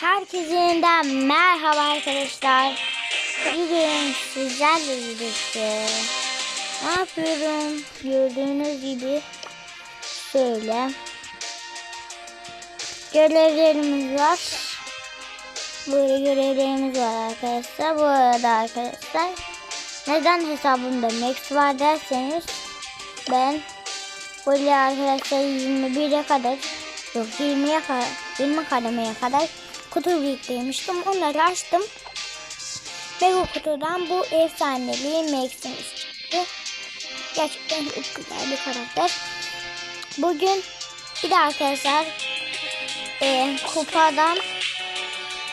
Herkese yeniden merhaba arkadaşlar. Bugün sizlerle birlikte ne yapıyorum? Gördüğünüz gibi şöyle görevlerimiz var. Böyle görevlerimiz var arkadaşlar. Bu arada arkadaşlar neden hesabımda max var derseniz ben böyle arkadaşlar 21'e kadar yok 20'ye kadar 20 kademeye kadar kutu biriktirmiştim. Onları açtım. Bu kutudan bu efsaneliği Max'imiz çıktı. Gerçekten çok güzel bir karakter. Bugün bir de arkadaşlar e, kupadan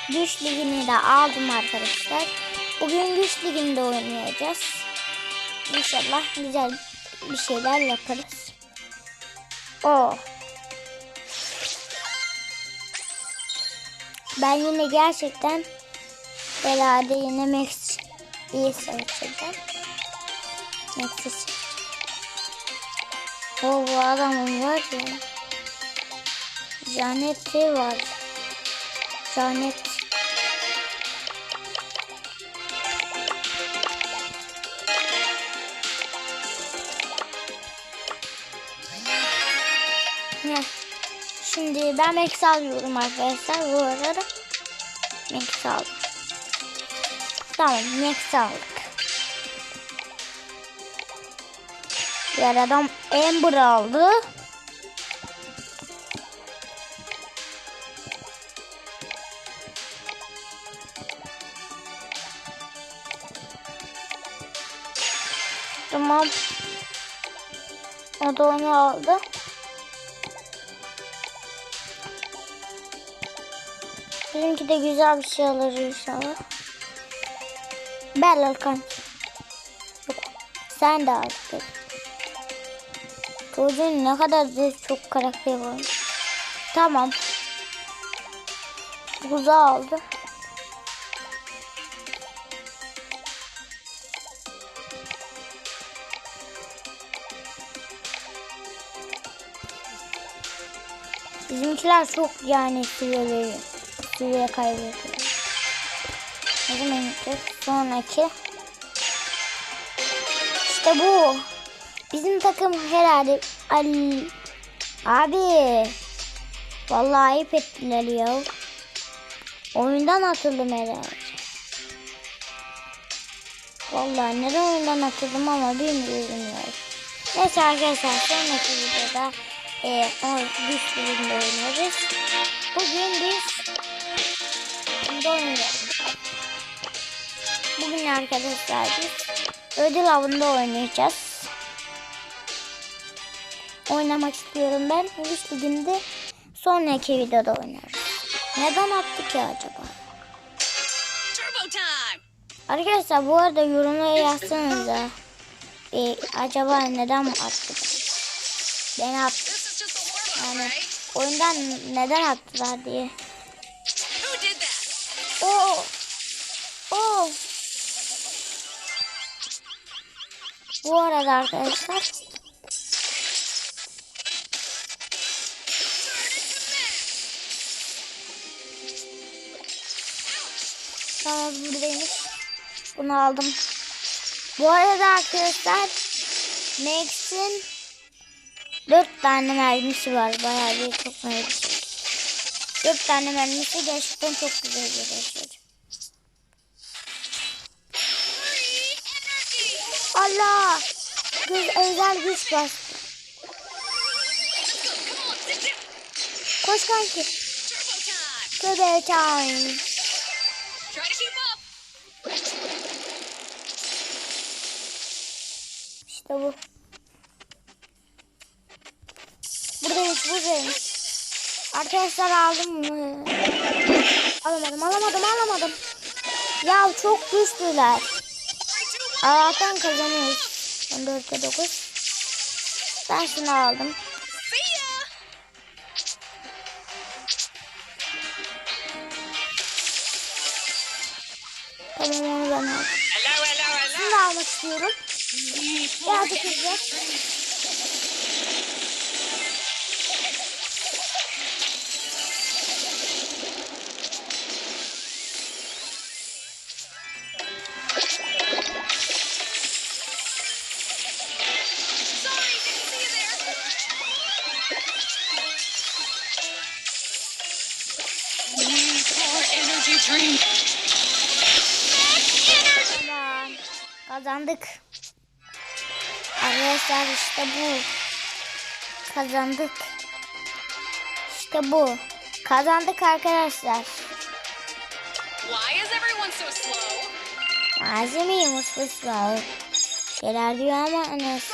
güç ligini de aldım arkadaşlar. Bugün güç liginde oynayacağız. İnşallah güzel bir şeyler yaparız. Oh. Ben yine gerçekten herhalde yine Max iyi seçeceğim. Max'i. O bu adamın var ya. Janet'i var. Janet. Ben Max alıyorum arkadaşlar. Bu arada Max aldım. Tamam Max aldık. Diğer adam Amber aldı. Tamam. O da onu aldı. Bizimki de güzel bir şey alır inşallah. Bel Alkan. Sen de al. Çocuğun ne kadar da çok karakter var. Tamam. Buza aldı. Bizimkiler çok yani süre veriyor. Süre kaybediyor. Ne zaman? Sonraki. İşte bu. Bizim takım herhalde Ali. Abi. Vallahi ayıp ettiler ya. Oyundan atıldım herhalde. Vallahi neden oyundan atıldım ama bilmiyorum ya. Neyse arkadaşlar sonraki videoda e, o güç bölümünde oynarız. Bugün biz bunda oynayalım. Bugün arkadaşlar biz ödül avında oynayacağız. Oynamak istiyorum ben. Güç liginde sonraki videoda oynarız. Neden attı ki acaba? Arkadaşlar bu arada yorumlara yazsanıza. Ee, acaba neden mi attı? Beni attı. This is just a warm-up, Yani oyundan neden attılar diye. Oo. Oo. Bu arada arkadaşlar Tamam buradaymış. Bunu aldım. Bu arada arkadaşlar Max'in 4 tane mermisi var. Bayağı bir çok mermisi. 4 tane mermisi gerçekten çok güzel arkadaşlar. Allah! Göz özel güç bastı. Koş kanki. Turbo time! Arkadaşlar aldım mı? Alamadım alamadım alamadım. Ya çok güçlüler. Allah'tan kazanıyoruz. 14'e 9. Ben şunu aldım. Tamam onu ben aldım. Şunu da almak istiyorum. Birazcık hızlı. Dreamed. Tamam. Kazandık. Arkadaşlar işte bu. Kazandık. İşte bu. Kazandık arkadaşlar. Why is everyone so slow? Malzemeymiş bu sınav. Şeyler diyor ama Enes.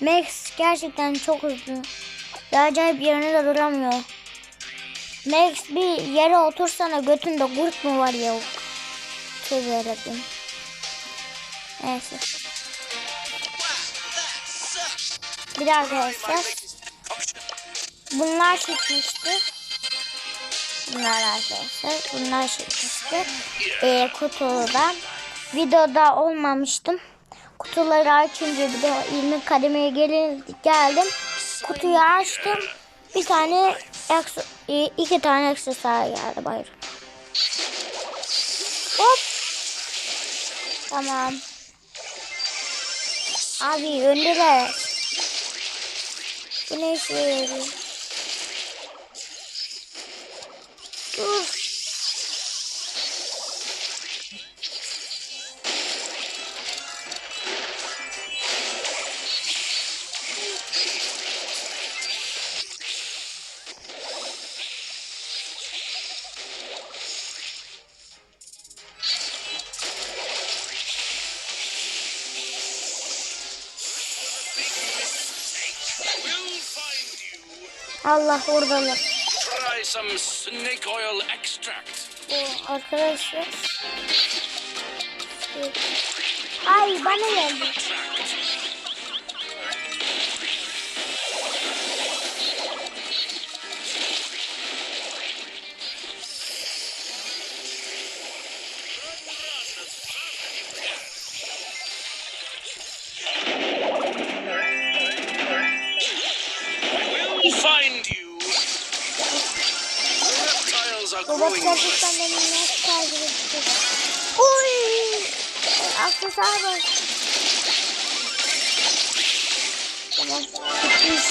Max gerçekten çok hızlı. Ve acayip yerine de duramıyor. Max bir yere otursana götünde kurt mu var ya? Tövbe. Neyse. Bir arkadaşlar. Bunlar çıkmıştı. Bunlar arkadaşlar. Bunlar çıkmıştı. Ee, kutudan. Videoda olmamıştım. Kutuları açınca bir de 20 kademeye gelin, geldim. Kutuyu açtım. Bir tane iki tane aksesuar geldi bayram. Hop. Tamam. Abi öndeler. Bu ne işe yarıyor? Dur. Allah oradalar. Try some snake oil extract. Bu arkadaşlar. Ay bana geldi. Reptiles are Baba growing gerçekten less. beni nasıl takip edecek? Uy! Aksesuar var. Tamam. Bitmiş.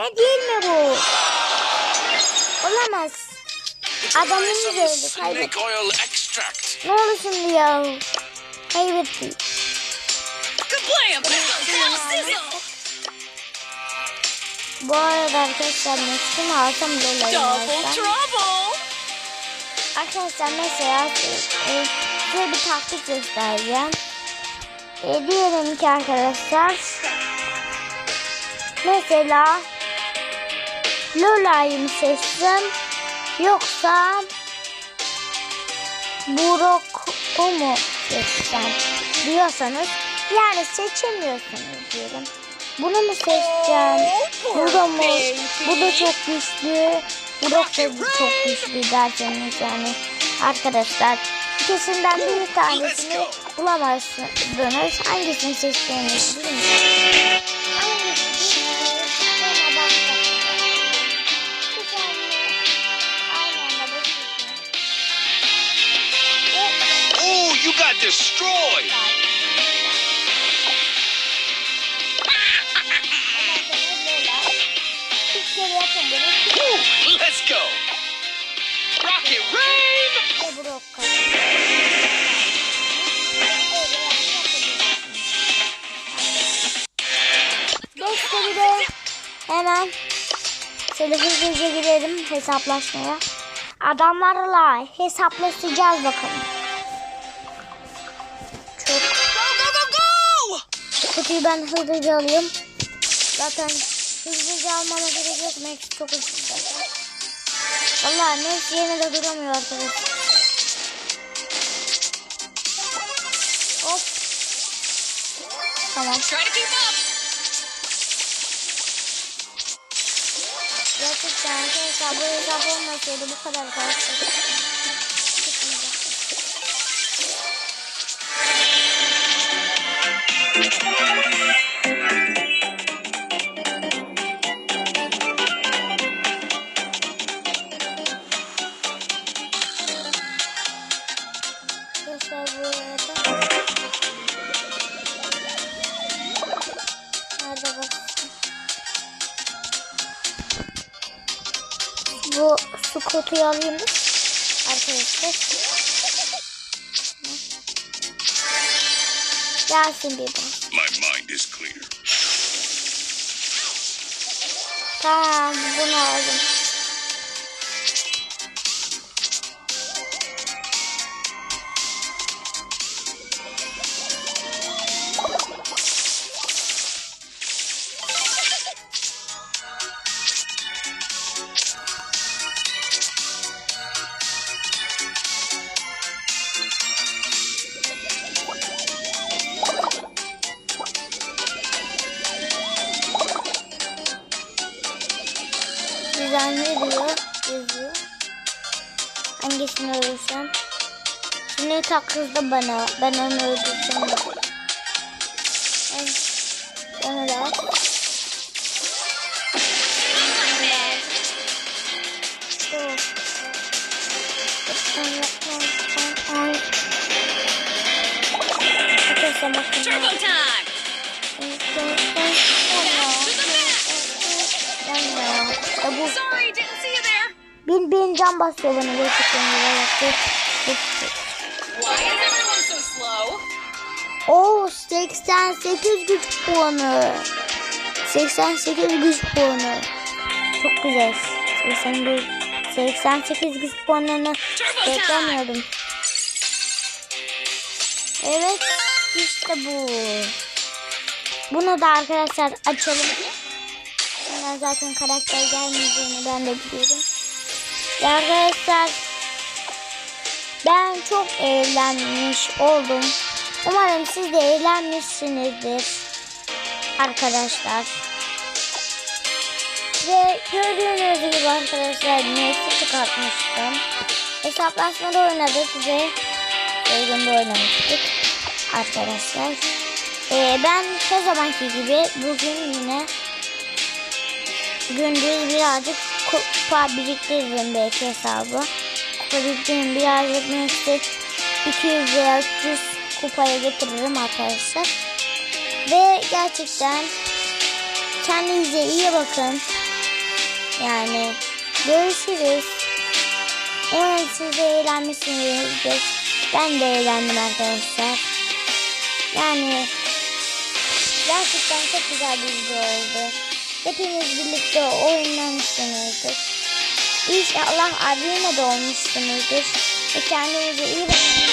İğne değil mi bu? Olamaz. Some öldü. Kaybettik. Ne oldu şimdi ya? Kaybettik. Bu arada arkadaşlar Max'imi alsam alsam. trouble! Arkadaşlar mesela e, size bir taktik göstereceğim. E, diyelim ki arkadaşlar mesela Lola'yı mı seçsem yoksa Brock'u mu seçsem diyorsanız yani seçemiyorsunuz diyelim. Bunu mu seçeceğim? Bu da mı? Bu da çok güçlü. Brock da çok güçlü derseniz yani arkadaşlar ikisinden bir tanesini bulamazsınız. Hangisini seçtiğinizi bilmiyorum. Destroyed. Let's go. Rocket rain. Ve Brock kazandı. Beş kere de hemen şöyle hızlıca girelim hesaplaşmaya. Adamlarla hesaplaşacağız bakalım. Kutuyu ben hızlıca alayım. Zaten hızlıca almama gerek yok. Max çok hızlı. Valla Max yerine de duramıyor arkadaşlar. Hop. Tamam. Gerçekten arkadaşlar bu hesap olmasaydı bu kadar karakter. Bu su kutuyu alayım mı? Arkadaşlar. Gelsin bir bana. Tamam bunu aldım. Hangisini öldürsem? Şimdi taklızda bana. Ben onu öldürsem de. Ben, bana da. Turbo time! Bin bin can basıyor bana gerçekten? Oo 88 güç puanı. 88 güç puanı. Çok güzel. 81 88 güç puanını beklemiyordum. Evet işte bu. Bunu da arkadaşlar açalım. Şimdi zaten karakter gelmeyeceğini ben de biliyorum. Arkadaşlar ben çok eğlenmiş oldum. Umarım siz de eğlenmişsinizdir arkadaşlar. Ve gördüğünüz gibi arkadaşlar nefsi çıkartmıştım. Hesaplaşmada oynadık ve oyunda oynamıştık arkadaşlar. Ee, ben her zamanki gibi bugün yine gündüz birazcık kupa biriktiririm belki hesabı. Kupa biriktiririm birazcık neyse 200 veya 300 kupaya getiririm arkadaşlar. Ve gerçekten kendinize iyi bakın. Yani görüşürüz. Umarım siz de eğlenmişsinizdir. Ben de eğlendim arkadaşlar. Yani gerçekten çok güzel bir video oldu. Hepiniz birlikte oynamışsınızdır. İnşallah abimle de olmuşsunuzdur. Ve kendinize iyi bakın.